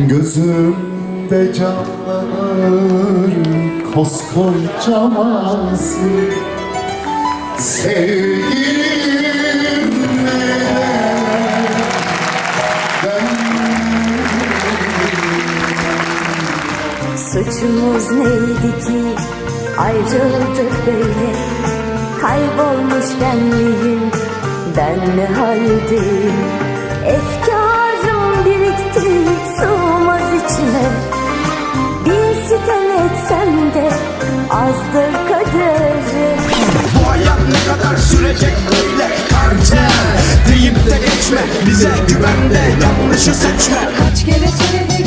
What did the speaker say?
Yüreğimde canlanır koskoca mazi. Sevgilim Suçumuz neydi ki ayrıldık böyle? Kaybolmuş benliğim ben ne haldeyim? Efkarım Sitem etsem de azdır kaderim Bu hayat ne kadar sürecek böyle kartel Deyip de geçme bize güvende yanlışı seçme. Kaç kere söyledim